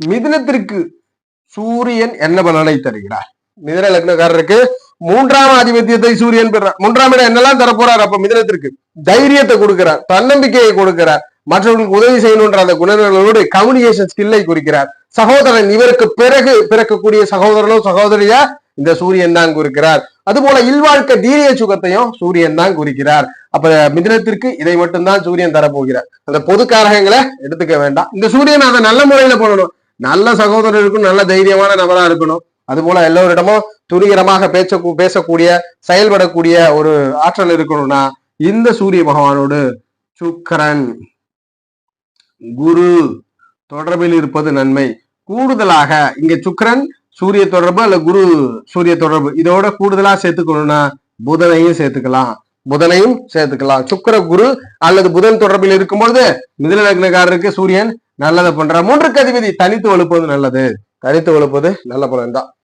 மிதுனத்திற்கு சூரியன் என்ன பலனை தருகிறார்? மிதுன லக்னக்காரருக்கு மூன்றாம் ஆதிபத்தியத்தை சூரியன் பெறார் மூன்றாம் இடம் என்னெல்லாம் தரப்போறார்? அப்ப மிதனத்திற்கு தைரியத்தை கொடுக்கிறார் தன்னம்பிக்கையை கொடுக்கிறார் மற்றவர்களுக்கு உதவி செய்யணுன்ற அந்த குணநலனோடு கம்யூனிகேஷன் ஸ்கில்லை குறிக்கிறார். சகோதரன் இவருக்கு பிறகு பிறக்கக்கூடிய சகோதரனோ சகோதரியா? இந்த சூரியன் தான் குறிக்கிறார். அதுபோல இல்வாழ்க்கை தீரிய சுகத்தையும் சூரியன் தான் குறிக்கிறார். அப்ப மிதினத்திற்கு இதை மட்டும்தான் சூரியன் தரப்போகிறார். அந்த பொது காரகங்களை எடுத்துக்க வேண்டாம். இந்த சூரியன் அதை நல்ல முறையில பண்ணணும். நல்ல சகோதரர் இருக்கணும் நல்ல தைரியமான நபரா இருக்கணும். அதுபோல எல்லோரிடமும் துணிகரமாக பேச பேசக்கூடிய செயல்படக்கூடிய ஒரு ஆற்றல் இருக்கணும்னா இந்த சூரிய பகவானோடு சுக்கரன் குரு தொடர்பில் இருப்பது நன்மை. கூடுதலாக இங்க சுக்கரன் சூரிய தொடர்பு அல்ல குரு சூரிய தொடர்பு. இதோட கூடுதலா சேர்த்துக்கணும்னா புதனையும் சேர்த்துக்கலாம். புதனையும் சேர்த்துக்கலாம். சுக்கர குரு அல்லது புதன் தொடர்பில் இருக்கும்பொழுது பொழுது லக்னக்காரருக்கு சூரியன் நல்லதை பண்ற. மூன்றுக்கு அதிபதி தனித்து வலுப்பது நல்லது. தனித்து வலுப்பது நல்ல பலன் தான்